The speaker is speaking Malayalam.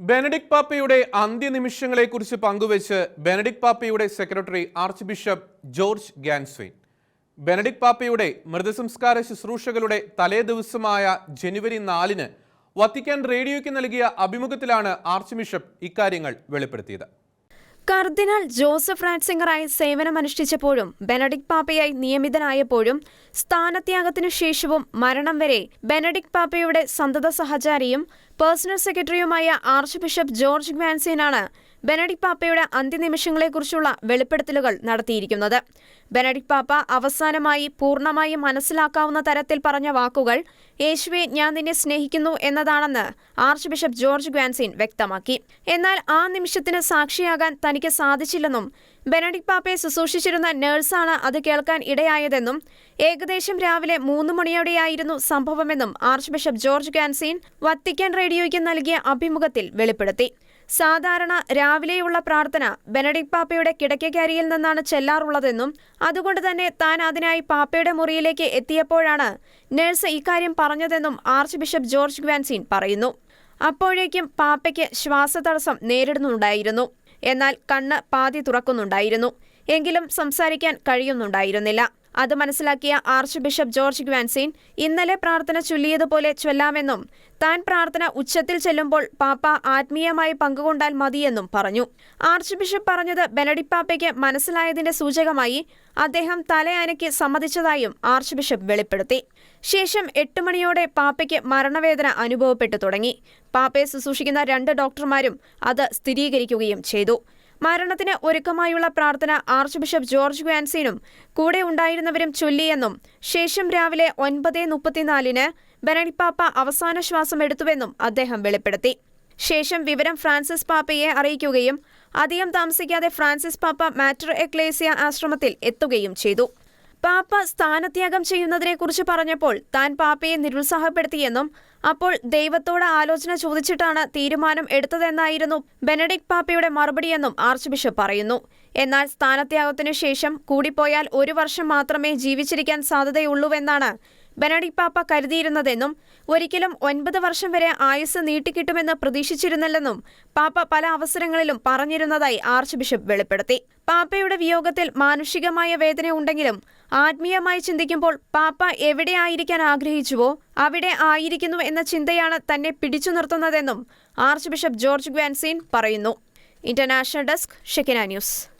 ബെനഡിക് പാപ്പയുടെ അന്ത്യനിമിഷങ്ങളെക്കുറിച്ച് പങ്കുവച്ച് ബെനഡിക് പാപ്പയുടെ secretary archbishop George Ganswein Benedict പാപ്പയുടെ മൃതസംസ്കാര ശുശ്രൂഷകളുടെ തലേ ദിവസമായ ജനുവരി നാലിന് വത്തിക്കാൻ റേഡിയോയ്ക്ക് നൽകിയ അഭിമുഖത്തിലാണ് ആർച്ച് ബിഷപ്പ് ഇക്കാര്യങ്ങൾ വെളിപ്പെടുത്തിയത്. കർദിനാൾ ജോസഫ് റാറ്റ്സിംഗറായി സേവനമനുഷ്ഠിച്ചപ്പോഴും ബെനഡിക് പാപ്പയായി നിയമിതനായപ്പോഴും സ്ഥാനത്യാഗത്തിനു ശേഷവും മരണം വരെ ബെനഡിക് പാപ്പയുടെ സന്തത സഹചാരിയും പേഴ്സണൽ സെക്രട്ടറിയുമായ ആർച്ച് ബിഷപ്പ് ജോർജ് ഗ്വാൻസീനാണ് ബെനഡിക് പാപ്പയുടെ അന്ത്യനിമിഷങ്ങളെക്കുറിച്ചുള്ള വെളിപ്പെടുത്തലുകൾ നടത്തിയിരിക്കുന്നത്. ബെനഡിക് പാപ്പ അവസാനമായി പൂർണമായും മനസ്സിലാക്കാവുന്ന തരത്തിൽ പറഞ്ഞ വാക്കുകൾ യേശുവെ ഞാൻ നിന്നെ സ്നേഹിക്കുന്നു എന്നതാണെന്ന് ആർച്ച് ബിഷപ്പ് ജോർജ് ഗ്വാൻസിൻ വ്യക്തമാക്കി. എന്നാൽ ആ നിമിഷത്തിന് സാക്ഷിയാകാൻ തനിക്ക് സാധിച്ചില്ലെന്നും ബെനഡിക് പാപ്പയെ ശുശ്രൂഷിച്ചിരുന്ന നേഴ്സാണ് അത് കേൾക്കാൻ ഇടയായതെന്നും ഏകദേശം രാവിലെ മൂന്ന് മണിയോടെയായിരുന്നു സംഭവമെന്നും archbishop George Ganswein Vatican റേഡിയോയ്ക്ക് നൽകിയ അഭിമുഖത്തിൽ വെളിപ്പെടുത്തി. സാധാരണ രാവിലെയുള്ള പ്രാർത്ഥന ബെനഡിക് പാപ്പയുടെ കിടക്കക്കരിയിൽ നിന്നാണ് ചെല്ലാറുള്ളതെന്നും അതുകൊണ്ട് തന്നെ താൻ അതിനായി പാപ്പയുടെ മുറിയിലേക്ക് എത്തിയപ്പോഴാണ് നഴ്സ് ഇക്കാര്യം പറഞ്ഞതെന്നും ആർച്ച് ബിഷപ്പ് ജോർജ് ഗ്വാൻസീൻ പറയുന്നു. അപ്പോഴേക്കും പാപ്പയ്ക്ക് ശ്വാസതടസ്സം നേരിടുന്നുണ്ടായിരുന്നു. എന്നാൽ കണ്ണ് പാതി തുറക്കുന്നുണ്ടായിരുന്നു. എങ്കിലും സംസാരിക്കാൻ കഴിയുന്നുണ്ടായിരുന്നില്ല. അത് മനസ്സിലാക്കിയ ആർച്ച് ബിഷപ്പ് ജോർജ് ഗ്വാൻസീൻ ഇന്നലെ പ്രാർത്ഥന ചൊല്ലിയതുപോലെ ചൊല്ലാമെന്നും താൻ പ്രാർത്ഥന ഉച്ചത്തിൽ ചെല്ലുമ്പോൾ പാപ്പ ആത്മീയമായി പങ്കുകൊണ്ടാൽ മതിയെന്നും പറഞ്ഞു. ആർച്ച് ബിഷപ്പ് പറഞ്ഞത് ബെനഡിപ്പാപ്പയ്ക്ക് മനസ്സിലായതിന്റെ സൂചകമായി അദ്ദേഹം തലയാനയ്ക്ക് സമ്മതിച്ചതായും ആർച്ച് ബിഷപ്പ് വെളിപ്പെടുത്തി. ശേഷം എട്ട് മണിയോടെ പാപ്പയ്ക്ക് മരണവേദന അനുഭവപ്പെട്ടു തുടങ്ങി. പാപ്പയെ ശുശ്രൂഷിക്കുന്ന രണ്ട് ഡോക്ടർമാരും അത് സ്ഥിരീകരിക്കുകയും ചെയ്തു. മരണത്തിന് ഒരുക്കമായുള്ള പ്രാർത്ഥന ആർച്ച് ബിഷപ്പ് ജോർജ് ഗ്വാൻസീനും കൂടെ ഉണ്ടായിരുന്നവരും ചൊല്ലിയെന്നും ശേഷം രാവിലെ ഒൻപത് മുപ്പത്തിനാലിന് ബെനഡിപ്പാപ്പ അവസാന ശ്വാസം എടുത്തുവെന്നും അദ്ദേഹം വെളിപ്പെടുത്തി. ശേഷം വിവരം ഫ്രാൻസിസ് പാപ്പയെ അറിയിക്കുകയും അധികം താമസിക്കാതെ ഫ്രാൻസിസ് പാപ്പ മാറ്റർ എക്ലേസിയ ആശ്രമത്തിൽ എത്തുകയും ചെയ്തു. പാപ്പ സ്ഥാനത്യാഗം ചെയ്യുന്നതിനെക്കുറിച്ച് പറഞ്ഞപ്പോൾ താൻ പാപ്പയെ നിരുത്സാഹപ്പെടുത്തിയെന്നും അപ്പോൾ ദൈവത്തോട് ആലോചന ചോദിച്ചിട്ടാണ് തീരുമാനം എടുത്തതെന്നായിരുന്നു ബെനഡിക് പാപ്പയുടെ മറുപടിയെന്നും ആർച്ച് ബിഷപ്പ് പറയുന്നു. എന്നാൽ സ്ഥാനത്യാഗത്തിനു ശേഷം കൂടിപ്പോയാൽ ഒരു വർഷം മാത്രമേ ജീവിച്ചിരിക്കാൻ സാധ്യതയുള്ളൂവെന്നാണ് ബെനഡിക് പാപ്പ കരുതിയിരുന്നതെന്നും ഒരിക്കലും ഒൻപത് വർഷം വരെ ആയുസ് നീട്ടിക്കിട്ടുമെന്ന് പ്രതീക്ഷിച്ചിരുന്നില്ലെന്നും പാപ്പ പല അവസരങ്ങളിലും പറഞ്ഞിരുന്നതായി ആർച്ച് ബിഷപ്പ് വെളിപ്പെടുത്തി. പാപ്പയുടെ വിയോഗത്തിൽ മാനുഷികമായ വേദന ഉണ്ടെങ്കിലും ആത്മീയമായി ചിന്തിക്കുമ്പോൾ പാപ്പ എവിടെ ആയിരിക്കാൻ ആഗ്രഹിച്ചുവോ അവിടെ ആയിരിക്കുന്നു എന്ന ചിന്തയാണ് തന്നെ പിടിച്ചു നിർത്തുന്നതെന്നും ആർച്ച് ബിഷപ്പ് ജോർജ് ഗ്വാൻസീൻ പറയുന്നു. International desk Shekinah news.